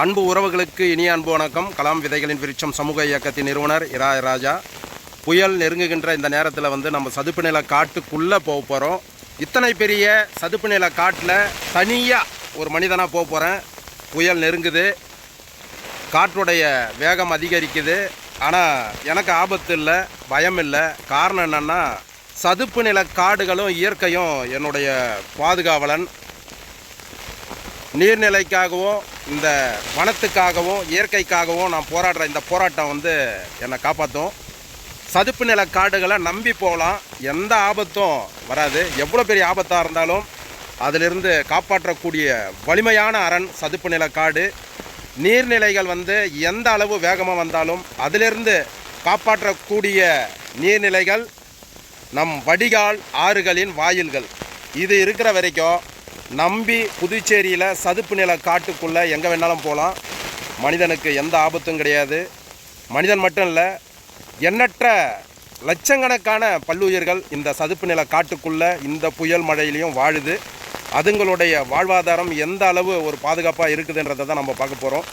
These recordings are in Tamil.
அன்பு உறவுகளுக்கு இனிய அன்பு வணக்கம். கலாம் விதைகளின் விருட்சம் சமூக இயக்கத்தின் நிறுவனர் இரா ராஜா புயல் நெருங்குகின்ற இந்த நேரத்தில் வந்து நம்ம சதுப்பு நில காட்டுக்குள்ளே போக போகிறோம் இத்தனை பெரிய சதுப்பு நில காட்டில் தனியாக ஒரு மனிதனாக போக போகிறேன் புயல் நெருங்குது. காற்றுடைய வேகம் அதிகரிக்குது. ஆனால் எனக்கு ஆபத்து இல்லை பயம் இல்லை. காரணம் என்னென்னா சதுப்பு நில காடுகளும் இயற்கையும் என்னுடைய பாதுகாவலன். நீர்நிலைக்காகவும் இந்த வனத்துக்காகவும் இயற்கைக்காகவும் நான் போராடுற இந்த போராட்டம் வந்து என்னை காப்பாற்றும் சதுப்பு நில காடுகளை நம்பி போகலாம். எந்த ஆபத்தும் வராது. எவ்வளோ பெரிய ஆபத்தாக இருந்தாலும் அதிலிருந்து காப்பாற்றக்கூடிய வலிமையான அரண் சதுப்பு நில காடு. நீர்நிலைகள் வந்து எந்த அளவு வேகமாக வந்தாலும் அதிலிருந்து காப்பாற்றக்கூடிய நீர்நிலைகள் நம் வடிகால் ஆறுகளின் வாயில்கள். இது இருக்கிற வரைக்கும் நம்பி புதுச்சேரியில் சதுப்பு நில காட்டுக்குள்ளே எங்கே வேணாலும் போகலாம் மனிதனுக்கு எந்த ஆபத்தும் கிடையாது. மனிதன் மட்டும் இல்லை எண்ணற்ற லட்சக்கணக்கான பல்லுயிர்கள் இந்த சதுப்பு நில காட்டுக்குள்ளே இந்த புயல் மழையிலையும் வாழுது. அதுங்களுடைய வாழ்வாதாரம் எந்த அளவு ஒரு பாதுகாப்பாக இருக்குதுன்றதை தான் நம்ம பார்க்க போகிறோம்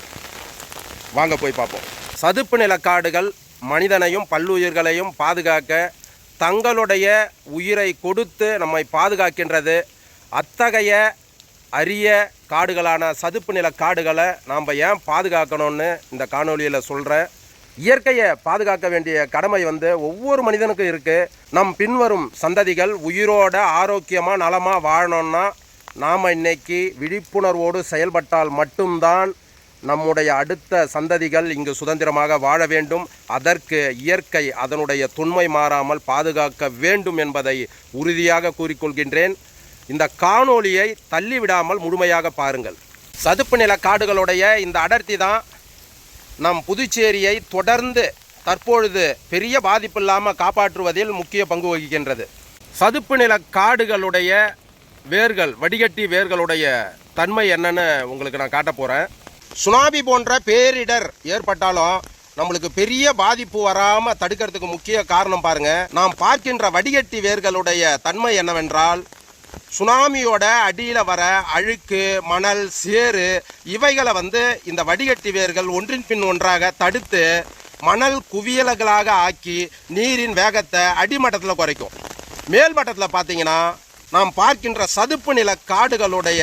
வாங்க போய் பார்ப்போம். சதுப்பு நில காடுகள் மனிதனையும் பல்லுயிர்களையும் பாதுகாக்க தங்களுடைய உயிரை கொடுத்து நம்மை பாதுகாக்கின்றது அத்தகைய அரிய காடுகளான சதுப்பு நில காடுகளை நாம் ஏன் பாதுகாக்கணும்னு இந்த காணொலியில் சொல்கிறேன் இயற்கையை பாதுகாக்க வேண்டிய கடமை வந்து ஒவ்வொரு மனிதனுக்கும் இருக்குது நம் பின்வரும் சந்ததிகள் உயிரோட ஆரோக்கியமாக நலமாக வாழணும்னா நாம் இன்னைக்கு விழிப்புணர்வோடு செயல்பட்டால் மட்டும்தான் நம்முடைய அடுத்த சந்ததிகள் இங்கு சுதந்திரமாக வாழ வேண்டும். அதற்கு இயற்கை அதனுடைய தொன்மை மாறாமல் பாதுகாக்க வேண்டும் என்பதை உறுதியாக கூறிக்கொள்கின்றேன். இந்த காணொளியை தள்ளிவிடாமல் முழுமையாக பாருங்கள். சதுப்பு நில காடுகளுடைய இந்த அடர்த்தி தான் நம் புதுச்சேரியை தொடர்ந்து தற்பொழுது பெரிய பாதிப்பு இல்லாமல் காப்பாற்றுவதில் முக்கிய பங்கு வகிக்கின்றது. சதுப்பு நில காடுகளுடைய வேர்கள் வடிகட்டி வேர்களுடைய தன்மை என்னன்னு உங்களுக்கு நான் காட்ட போகிறேன் சுனாமி போன்ற பேரிடர் ஏற்பட்டாலும் நம்மளுக்கு பெரிய பாதிப்பு வராமல் தடுக்கிறதுக்கு முக்கிய காரணம் பாருங்கள் நாம் பார்க்கின்ற வடிகட்டி வேர்களுடைய தன்மை என்னவென்றால் சுனாமியோட அடியில் வர அழுக்கு மணல் சேறு இவைகளை வந்து இந்த வடிகட்டி வேர்கள் ஒன்றின் பின் ஒன்றாக தடுத்து மணல் குவியல்களாக ஆக்கி நீரின் வேகத்தை அடிமட்டத்தில் குறைக்கும். மேல்மட்டத்தில் பார்த்தீங்கன்னா நாம் பார்க்கின்ற சதுப்பு நில காடுகளுடைய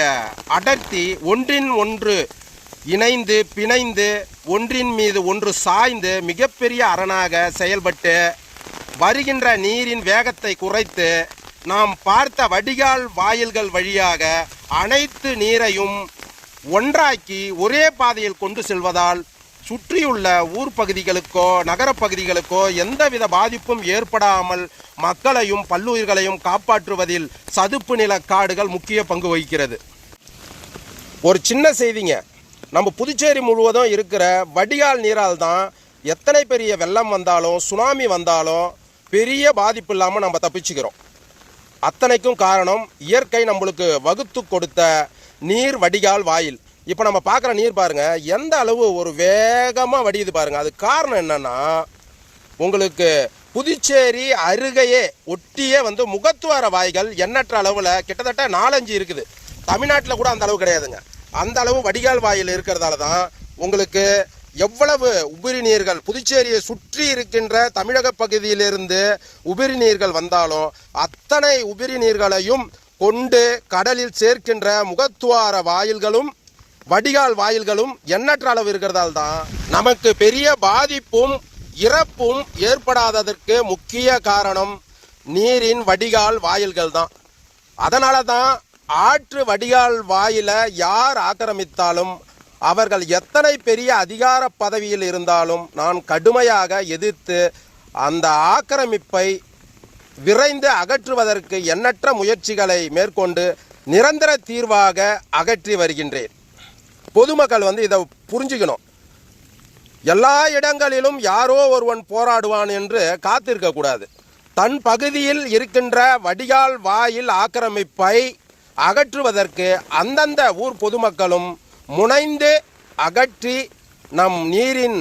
அடர்த்தி ஒன்றின் ஒன்று இணைந்து பிணைந்து ஒன்றின் மீது ஒன்று சாய்ந்து மிகப்பெரிய அரணாக செயல்பட்டு வருகின்ற நீரின் வேகத்தை குறைத்து நாம் பார்த்த வடிகால் வாயில்கள் வழியாக அனைத்து நீரையும் ஒன்றாக்கி ஒரே பாதையில் கொண்டு செல்வதால் சுற்றியுள்ள ஊர் பகுதிகளுக்கோ நகரப்பகுதிகளுக்கோ எந்தவித பாதிப்பும் ஏற்படாமல் மக்களையும் பல்லுயிர்களையும் காப்பாற்றுவதில் சதுப்பு நில காடுகள் முக்கிய பங்கு வகிக்கிறது. ஒரு சின்ன செய்திங்க. நம்ம புதுச்சேரி முழுவதும் இருக்கிற வடிகால் நீரால் தான் எத்தனை பெரிய வெள்ளம் வந்தாலும் சுனாமி வந்தாலும் பெரிய பாதிப்பு இல்லாமல் நம்ம தப்பிச்சுக்கிறோம். அத்தனைக்கும் காரணம் இயற்கை நம்மளுக்கு வகுத்து கொடுத்த நீர் வடிகால் வாயில். இப்போ நம்ம பார்க்குற நீர் பாருங்கள் எந்த அளவு ஒரு வேகமாக வடியுது பாருங்கள் அது காரணம் என்னென்னா உங்களுக்கு புதுச்சேரி அருகையே ஒட்டியே வந்து முகத்துவார வாய்கள் எண்ணற்ற அளவில் கிட்டத்தட்ட நாலஞ்சு இருக்குது. தமிழ்நாட்டில் கூட அந்த அளவு கிடையாதுங்க. அந்த அளவு வடிகால் வாயில் இருக்கிறதால தான் உங்களுக்கு எவ்வளவு உபரி நீர்கள் புதுச்சேரியை சுற்றி இருக்கின்ற தமிழக பகுதியிலிருந்து உபரி நீர்கள் வந்தாலும் அத்தனை உபரி நீர்களையும் கொண்டு கடலில் சேர்க்கின்ற முகத்துவார வாயில்களும் வடிகால் வாயில்களும் எண்ணற்ற அளவு இருக்கிறதால் தான் நமக்கு பெரிய பாதிப்பும் இறப்பும் ஏற்படாததற்கு முக்கிய காரணம் நீரின் வடிகால் வாயில்கள் தான். அதனால தான் ஆற்று வடிகால் வாயில யார் ஆக்கிரமித்தாலும் அவர்கள் எத்தனை பெரிய அதிகார பதவியில் இருந்தாலும் நான் கடுமையாக எதிர்த்து அந்த ஆக்கிரமிப்பை விரைந்து அகற்றுவதற்கு எண்ணற்ற முயற்சிகளை மேற்கொண்டு நிரந்தர தீர்வாக அகற்றி வருகின்றேன். பொதுமக்கள் வந்து இதை புரிஞ்சுக்கணும். எல்லா இடங்களிலும் யாரோ ஒருவன் போராடுவான் என்று காத்திருக்கக்கூடாது தன் பகுதியில் இருக்கின்ற வடிகால் வாயில் ஆக்கிரமிப்பை அகற்றுவதற்கு அந்தந்த ஊர் பொதுமக்களும் முனைந்து அகற்றி நம் நீரின்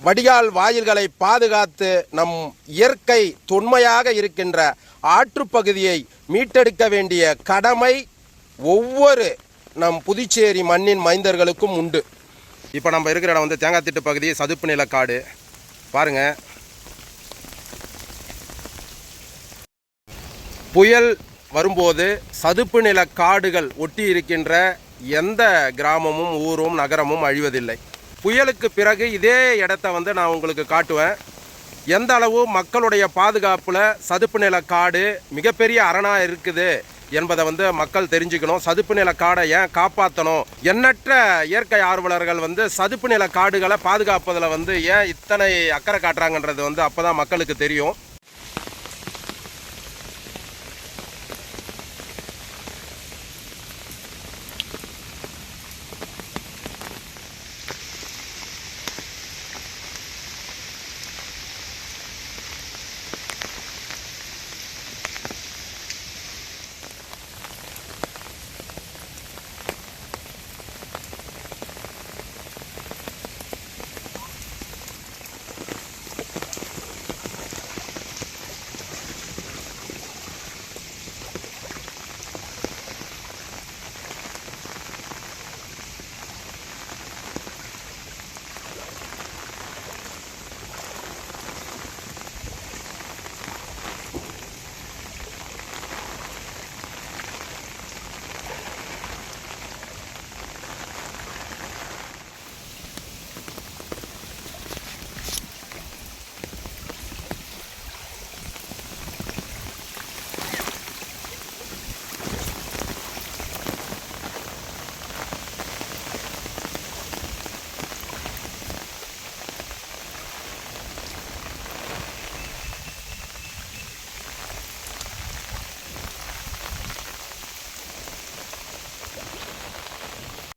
வடிகால் வாயில்களை பாதுகாத்து நம் இயற்கை தொன்மையாக இருக்கின்ற ஆற்றுப்பகுதியை மீட்டெடுக்க வேண்டிய கடமை ஒவ்வொரு நம் புதுச்சேரி மண்ணின் மைந்தர்களுக்கும் உண்டு. இப்போ நம்ம இருக்கிற இடம் வந்து தேங்காய்த்திட்டு பகுதி சதுப்பு நிலக்காடு பாருங்கள் புயல் வரும்போது சதுப்பு நில காடுகள் ஒட்டி இருக்கின்ற எந்த கிராமமும் ஊரும் நகரமும் அழிவதில்லை. புயலுக்கு பிறகு இதே இடத்த வந்து நான் உங்களுக்கு காட்டுவேன். எந்த அளவு மக்களுடைய பாதுகாப்பில் சதுப்பு நில காடு மிகப்பெரிய அரணாக இருக்குது என்பதை வந்து மக்கள் தெரிஞ்சுக்கணும். சதுப்பு நில காடை ஏன் காப்பாற்றணும் எண்ணற்ற இயற்கை ஆர்வலர்கள் வந்து சதுப்பு நில காடுகளை பாதுகாப்பதில் வந்து ஏன் இத்தனை அக்கறை காட்டுறாங்கன்றது வந்து அப்போ தான் மக்களுக்கு தெரியும்.